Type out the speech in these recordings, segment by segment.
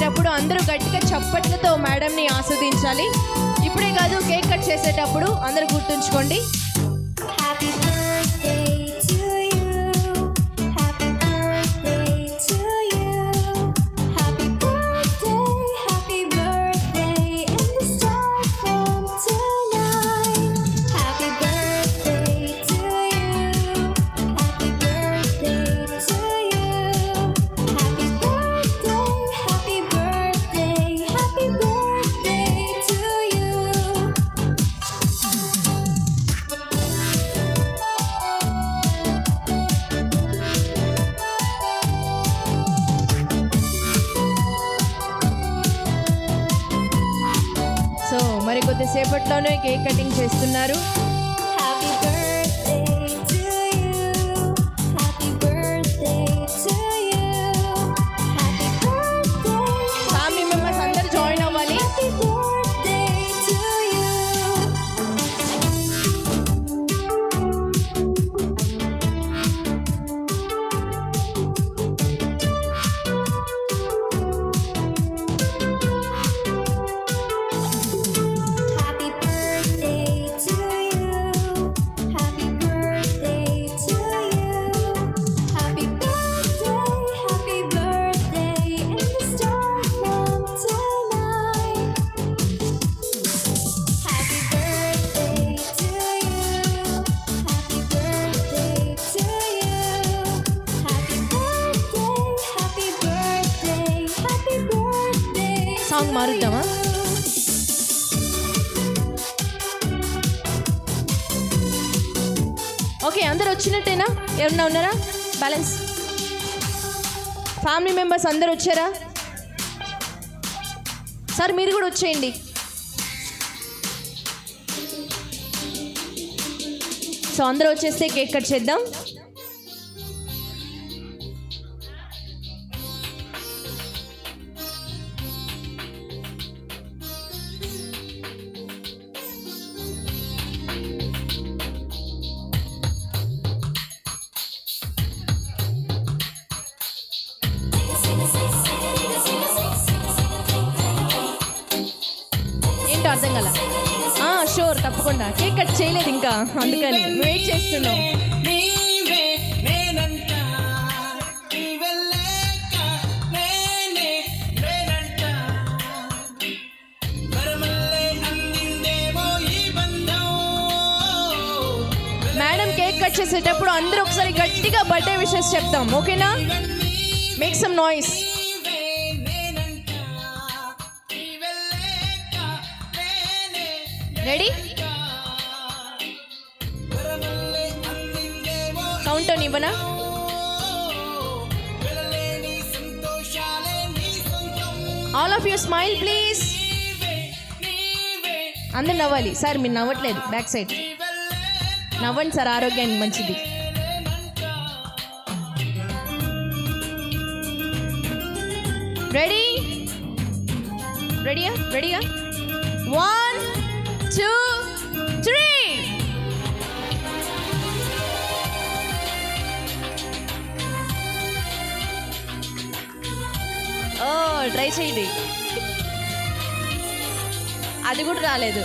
అందరూ గట్టిగా చప్పట్లతో మేడంని ఆస్వాదించాలి. ఇప్పుడే కాదు కేక్ కట్ చేసేటప్పుడు అందరూ గుర్తుంచుకోండి. కొద్దిసేపట్లోనే కేక్ కటింగ్ చేస్తున్నారు. సాంగ్ మారుద్దామా? ఓకే అందరు వచ్చినట్టేనా? ఎవరన్నా ఉన్నారా? బ్యాలెన్స్ ఫ్యామిలీ మెంబర్స్ అందరు వచ్చారా? సార్ మీరు కూడా వచ్చేయండి. సో అందరూ వచ్చేస్తే కేక్ కట్ చేద్దాం. కట్ చేయలేదు ఇంకా. అందుకని వెయిట్ చేస్తున్నాం. మేడం కేక్ కట్ చేసేటప్పుడు అందరూ ఒకసారి గట్టిగా బర్త్డే విషెస్ చెప్తాం. ఓకేనా? మేక్ సమ్ నాయిస్ రెడీ ఇవ్వనా? All of you smile please అందరు నవ్వాలి. సార్ మీరు నవ్వట్లేదు. బ్యాక్ సైడ్ నవ్వండి సార్ ఆరోగ్యానికి మంచిది. రెడీ రెడీయా రెడీయా వన్ టూ ట్రై చేయండి. అది కూడా రాలేదు.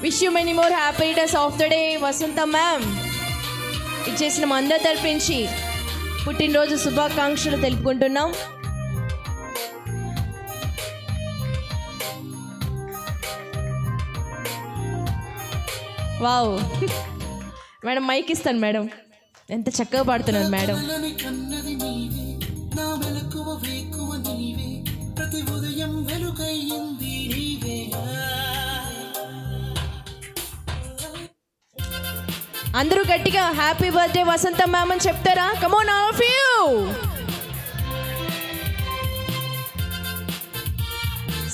Wish you many more happy days of the day Vasantha ma'am ఇచ్చేసిన మా అందరి తరపించి పుట్టినరోజు శుభాకాంక్షలు తెలుపుకుంటున్నాం. వావ్ మేడం మైక్ ఇస్తాను మేడం. ఎంత చక్కగా పాడుతున్నారు మేడం. అందరూ గట్టిగా హ్యాపీ బర్త్డే వసంత మ్యామ్ అని చెప్తారా? Come on all of you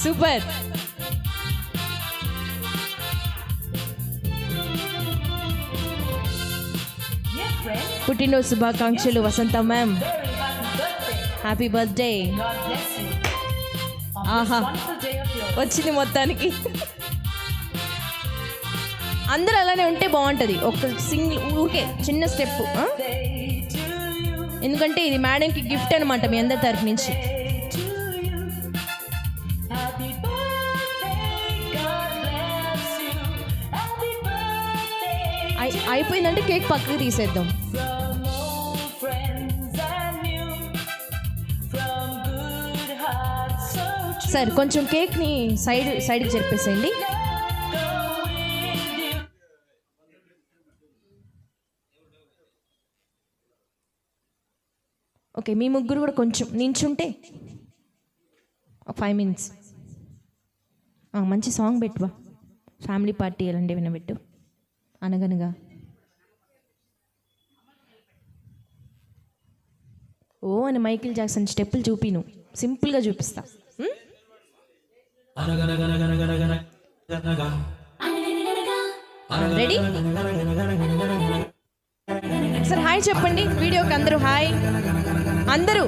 super పుట్టినరోజు శుభాకాంక్షలు వసంత మ్యామ్. హ్యాపీ బర్త్డే ఆహా వచ్చింది మొత్తానికి. అందరూ అలానే ఉంటే బాగుంటుంది. ఒక సింగిల్ ఊరికే చిన్న స్టెప్ ఎందుకంటే ఇది మేడంకి గిఫ్ట్ అనమాట మీ అందరి తరఫు నుంచి. అయిపోయిందంటే కేక్ పక్కకి తీసేద్దాం. సార్ కొంచెం కేక్ని సైడ్ సైడ్కి జరిపేసేయండి. ఓకే మీ ముగ్గురు కూడా కొంచెం నించుంటే ఒక ఫైవ్ మినిట్స్ మంచి సాంగ్ పెట్టువా ఫ్యామిలీ పార్టీ ఎలాంటి వినబెట్టు అనగనగా. ఓ అని మైకిల్ జాక్సన్ స్టెప్పులు చూపి నువ్వు. సింపుల్గా చూపిస్తా. రెడీ హాయ్ చెప్పండి. వీడియోకి అందరూ హాయ్. అందరూ.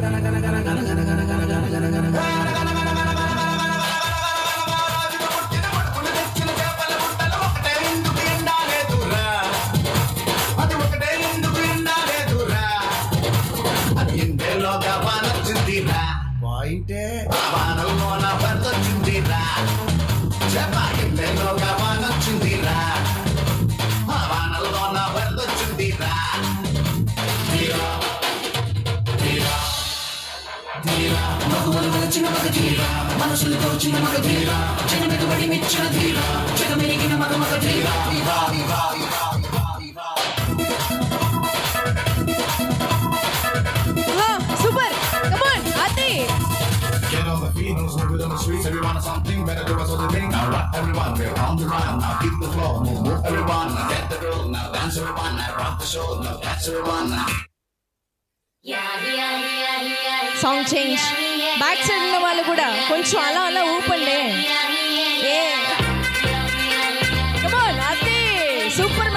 తీరా మనసులతో వచ్చిన మగ తీరా జనమికి బడి మెచ్చిన తీరా జగమెరిగిన మగ మగ ఇవా ఇవా ఇవా ఇవా సూపర్ కమాన్ అదే Get on the the streets. Everyone has something better do us other thing. Now rock everyone, we're on the run. Now keep the flow, move, move everyone. Now get the groove, now dance everyone. Now rock the show, now catch everyone. Now song change back side ఉన్న వాళ్ళు కూడా కొంచెం అలా అలా ఊపండి. ఏ super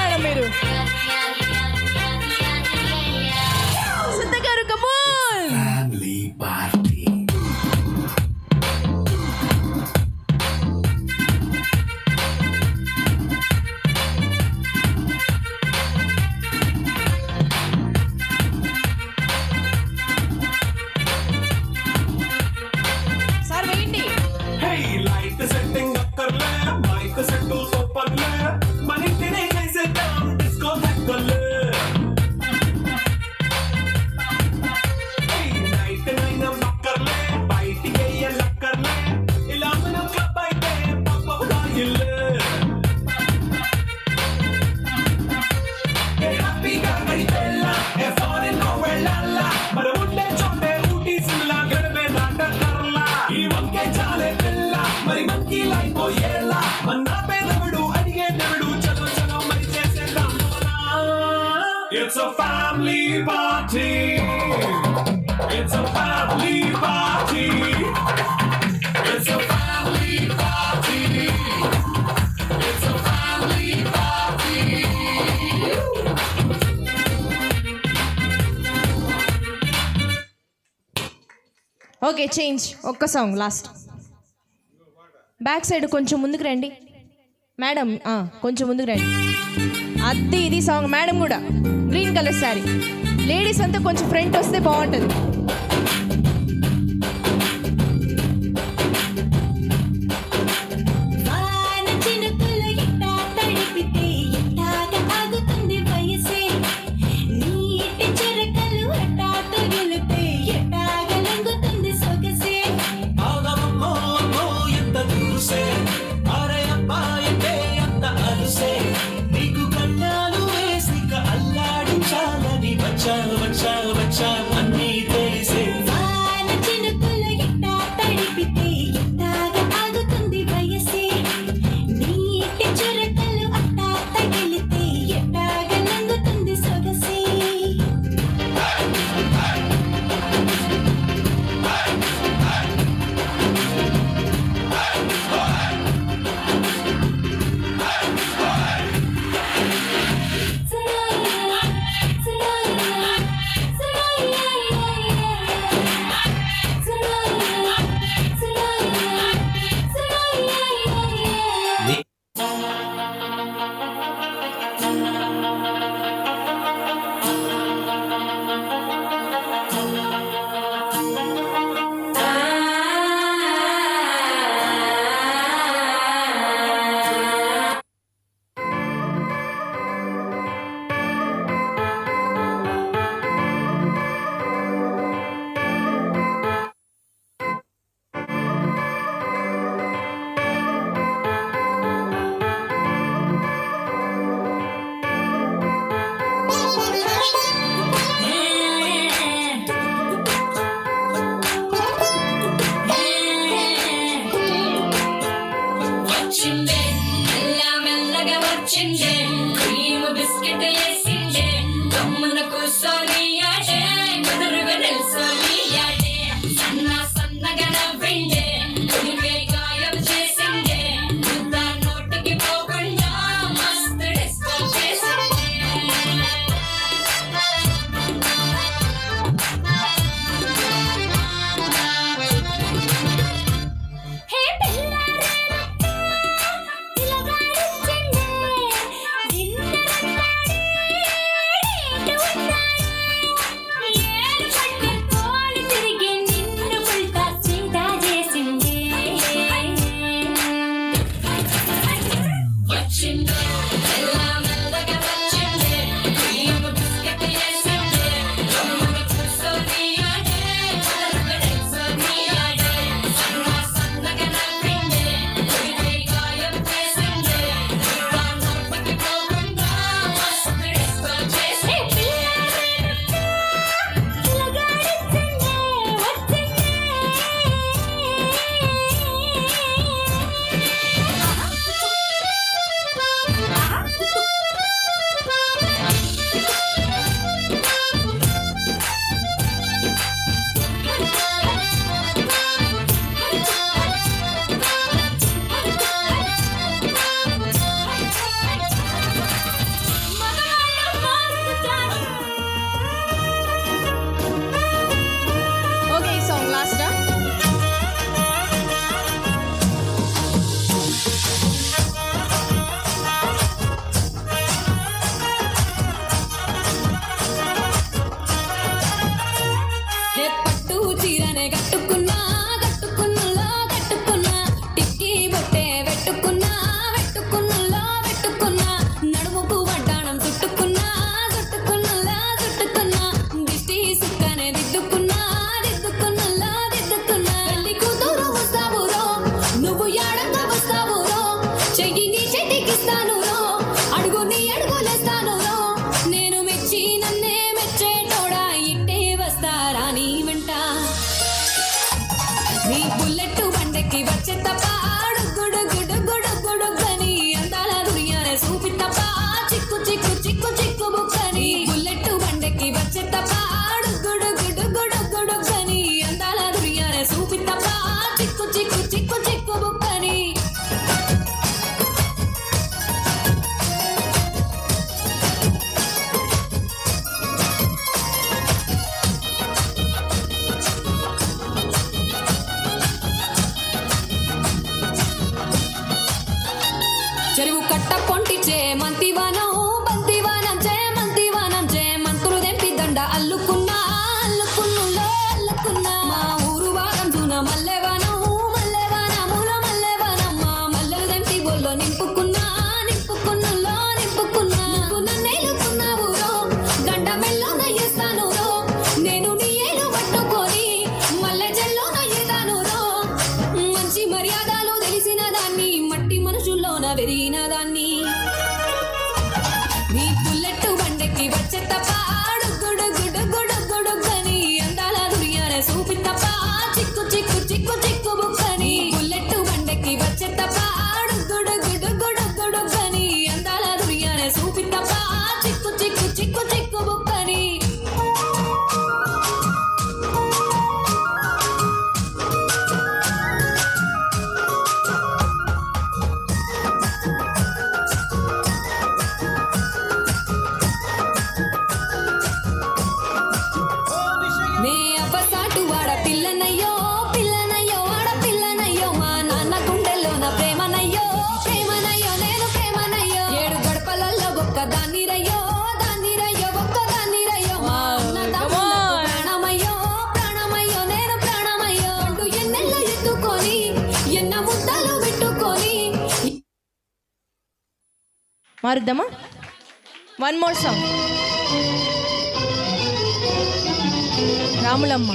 okay change ఒక్క song last back side కొంచెం ముందుకు రండి. మేడం కొంచెం ముందుకు రండి. అది ఇది సాంగ్ మేడం కూడా. గ్రీన్ కలర్ శారీ లేడీస్ అంతా కొంచెం ఫ్రంట్ వస్తే బాగుంటుంది. మారుద్దామా? One more song Ramulamma.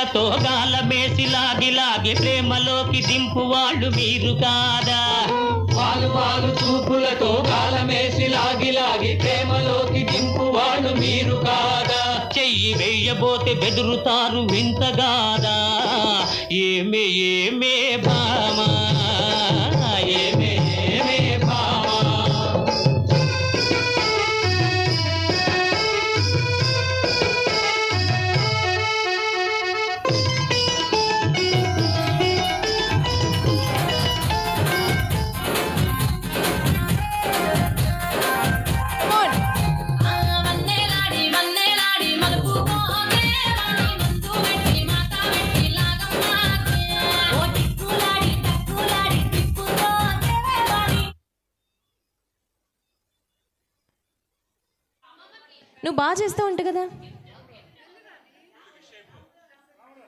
కన్నులతో గాలమేసి లాగి లాగి ప్రేమలోకి దింపు వాళ్ళు మీరు కాదా? వాళ్ళు వాళ్ళు చూపులతో గాలమేసి లాగి లాగి ప్రేమలోకి దింపు వాళ్ళు మీరు కాదా? చెయ్యి వేయబోతే బెదురుతారు వింతగాదా ఏమే ఏమే బా బాగా చేస్తూ ఉంటా కదా?